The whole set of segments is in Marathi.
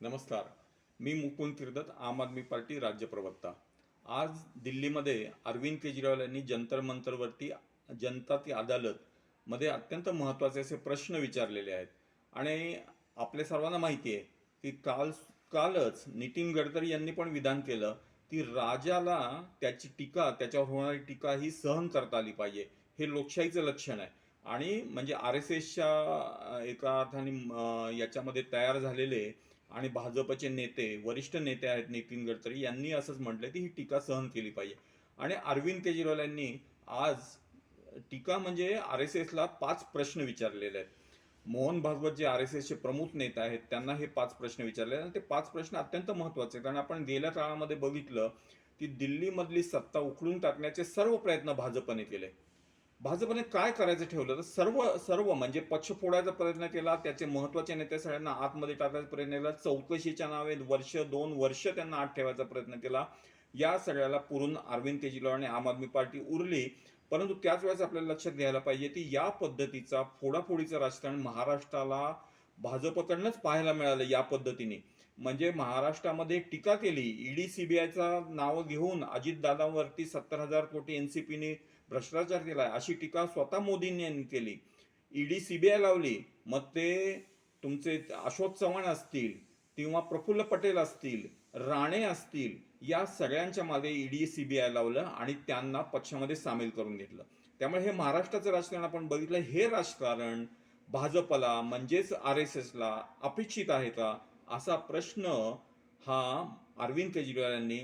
नमस्कार. मी मुकुंद किर्दत आम आदमी पार्टी राज्य प्रवक्ता. आज दिल्लीमध्ये अरविंद केजरीवाल यांनी जंतर मंतरवरती जनता ती अदालत मध्ये अत्यंत महत्त्वाचे असे प्रश्न विचारलेले आहेत. आणि आपल्या सर्वांना माहिती आहे की काल कालच नितीन गडकरी यांनी पण विधान केलं की राजाला त्याची टीका त्याच्यावर होणारी टीका ही सहन करता आली पाहिजे. हे लोकशाहीचं लक्षण आहे. आणि म्हणजे आर एस एसच्या एका अर्थाने याच्यामध्ये तयार झालेले आणि भाजपचे नेते वरिष्ठ नेते आहेत नितीन गडकरी यांनी असंच म्हटलं की ही टीका सहन केली पाहिजे. आणि अरविंद केजरीवाल यांनी आज टीका म्हणजे आर एस एसला पाच प्रश्न विचारलेले आहेत. मोहन भागवत जे आर एस एसचे प्रमुख नेते आहेत त्यांना हे पाच प्रश्न विचारले आणि ते पाच प्रश्न अत्यंत महत्त्वाचे आहेत. कारण आपण गेल्या काळामध्ये बघितलं की दिल्लीमधली सत्ता उखडून टाकण्याचे सर्व प्रयत्न भाजपने केले. भाजपने काय करायचं ठेवलं? तर सर्व सर्व म्हणजे पक्ष फोडायचा प्रयत्न केला त्याचे महत्त्वाचे नेते सगळ्यांना आतमध्ये टाकायचा प्रयत्न केला चौकशीच्या नावे वर्ष दोन वर्ष त्यांना आत ठेवायचा प्रयत्न केला. या सगळ्याला पुरून अरविंद केजरीवाल आणि आम आदमी पार्टी उरली. परंतु त्याच वेळेस आपल्याला लक्षात घ्यायला पाहिजे की या पद्धतीचा फोडाफोडीचं राजकारण महाराष्ट्राला भाजपकडनंच पाहायला मिळालं या पद्धतीने. म्हणजे महाराष्ट्रामध्ये टीका केली. ईडी सीबीआयचा नाव घेऊन अजितदादांवरती सत्तर हजार कोटी एनसीपीने भ्रष्टाचार केला अशी टीका स्वतः मोदींनी यांनी केली. ईडी सीबीआय लावली. मग ते तुमचे अशोक चव्हाण असतील किंवा प्रफुल्ल पटेल असतील राणे असतील या सगळ्यांच्या मागे ईडी सीबीआय लावलं आणि त्यांना पक्षामध्ये सामील करून घेतलं. त्यामुळे हे महाराष्ट्राचं राजकारण आपण बघितलं. हे राजकारण भाजपला म्हणजेच आर एस एसला अपेक्षित आहे का? असा प्रश्न हा अरविंद केजरीवाल यांनी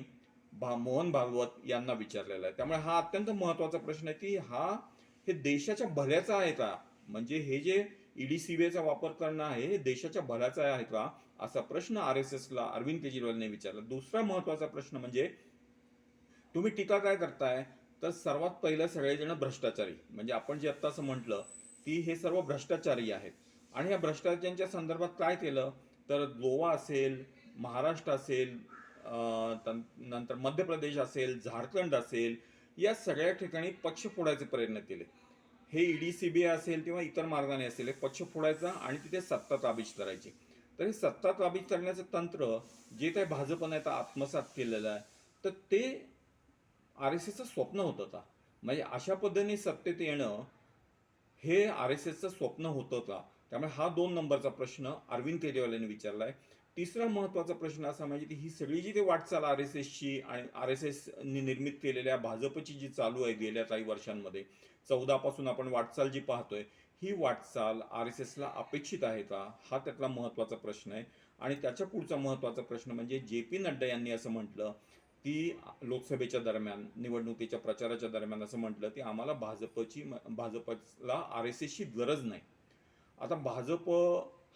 भा मोहन भागवत यांना विचारलेला आहे. त्यामुळे हा अत्यंत महत्त्वाचा प्रश्न आहे की हा हे देशाच्या भल्याचा आहे का? म्हणजे हे जे ईडी सीबीआयचा वापर करणं आहे हे देशाच्या भल्याचा आहे का? असा प्रश्न आर एस एसला अरविंद केजरीवालने विचारला. दुसरा महत्त्वाचा प्रश्न म्हणजे तुम्ही टीका काय करताय? तर सर्वात पहिलं सगळेजण भ्रष्टाचारी. म्हणजे आपण जे आत्ता असं म्हटलं की हे सर्व भ्रष्टाचारी आहेत. आणि या भ्रष्टाचारांच्या संदर्भात काय केलं? तर गोवा असेल महाराष्ट्र असेल नंतर मध्य प्रदेश असेल झारखंड असेल या सगळ्या ठिकाणी पक्ष फोडायचे प्रयत्न केले. हे ईडी बी असेल किंवा इतर मार्गाने असेल हे पक्ष फोडायचा आणि तिथे सत्ता ताबीज करायची. तर हे सत्ता ताबीज करण्याचं तंत्र जे काही भाजपने आता आत्मसात केलेलं आहे तर ते आर एस एसचं स्वप्न होतं का? म्हणजे अशा पद्धतीने सत्तेत येणं हे आर एस एसचं स्वप्न होतं का? त्यामुळे हा दोन नंबरचा प्रश्न अरविंद केजरीवाल यांनी आहे तिसरा महत्त्वाचा प्रश्न असा म्हणजे की ही सगळी जी ते वाटचाल आर एस एसची आणि आर एस एसनी निर्मित केलेल्या भाजपची जी चालू आहे गेल्या काही वर्षांमध्ये चौदापासून आपण वाटचाल जी पाहतोय ही वाटचाल आर एस एसला अपेक्षित आहे का? हा त्यातला महत्त्वाचा प्रश्न आहे. आणि त्याच्या पुढचा महत्त्वाचा प्रश्न म्हणजे जे पी नड्डा यांनी असं म्हटलं ती लोकसभेच्या दरम्यान निवडणुकीच्या प्रचाराच्या दरम्यान असं म्हटलं की आम्हाला भाजपची भाजपला आर एस एसची गरज नाही. आता भाजप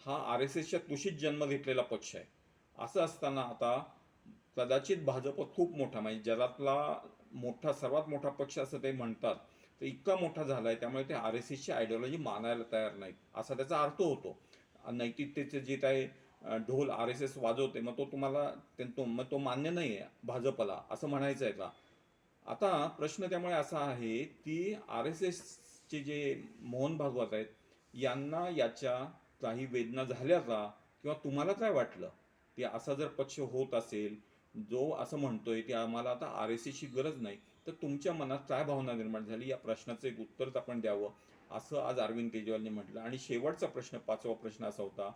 हा आर एस एसच्या तुशीत जन्म घेतलेला पक्ष आहे. असं असताना आता कदाचित भाजप खूप मोठा म्हणजे जगातला मोठा सर्वात मोठा पक्ष असं ते म्हणतात तर इतका मोठा झाला आहे त्यामुळे ते आर एस एसची आयडिओलॉजी मानायला तयार नाहीत असा त्याचा अर्थ होतो. नैतिकतेचे जे काही ढोल आर एस एस वाजवते मग तो तुम्हाला ते- तो मग तो मान्य नाही आहे भाजपला असं म्हणायचं आहे का? आता प्रश्न त्यामुळे असा आहे की आर एस एसचे जे मोहन भागवत आहेत यांना याच्या काही वेदना झाल्या का? किंवा तुम्हाला काय वाटलं? की असा जर पक्ष होत असेल जो असं म्हणतोय की आम्हाला आता आर एस एची गरज नाही तर तुमच्या मनात काय भावना निर्माण झाली? या प्रश्नाचं एक उत्तरच आपण द्यावं असं आज अरविंद केजरीवालने म्हटलं. आणि शेवटचा प्रश्न पाचवा प्रश्न असा होता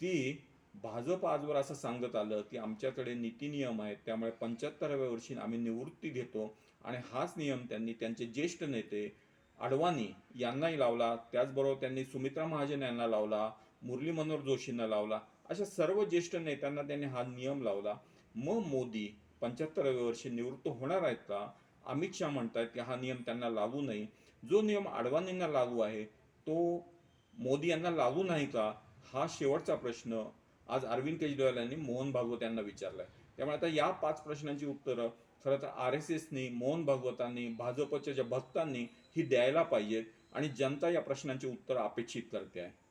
की भाजप आजवर असं सांगत आलं की आमच्याकडे नीती नियम आहेत त्यामुळे पंच्याहत्तराव्या वर्षी आम्ही निवृत्ती घेतो. आणि हाच नियम त्यांनी त्यांचे ज्येष्ठ नेते अडवाणी यांनाही लावला त्याचबरोबर त्यांनी सुमित्रा महाजन यांना लावला मुरली मनोहर जोशींना लावला अशा सर्व ज्येष्ठ नेत्यांना त्यांनी हा नियम लावला. मग मोदी पंच्याहत्तराव्या वर्षी निवृत्त होणार आहेत का? अमित शहा आहेत की हा नियम त्यांना लागू नाही. जो नियम अडवाणींना लागू आहे तो मोदी यांना लागू नाही का? हा शेवटचा प्रश्न आज अरविंद केजरीवाल यांनी मोहन भागवत यांना विचारलाय. त्यामुळे आता या पाच प्रश्नांची उत्तरं खरं तर आर एस एसनी मोहन भागवतांनी भाजपच्या ज्या भक्तांनी ही द्यायला पाहिजेत आणि जनता या प्रश्नांची उत्तरं अपेक्षित करते आहे.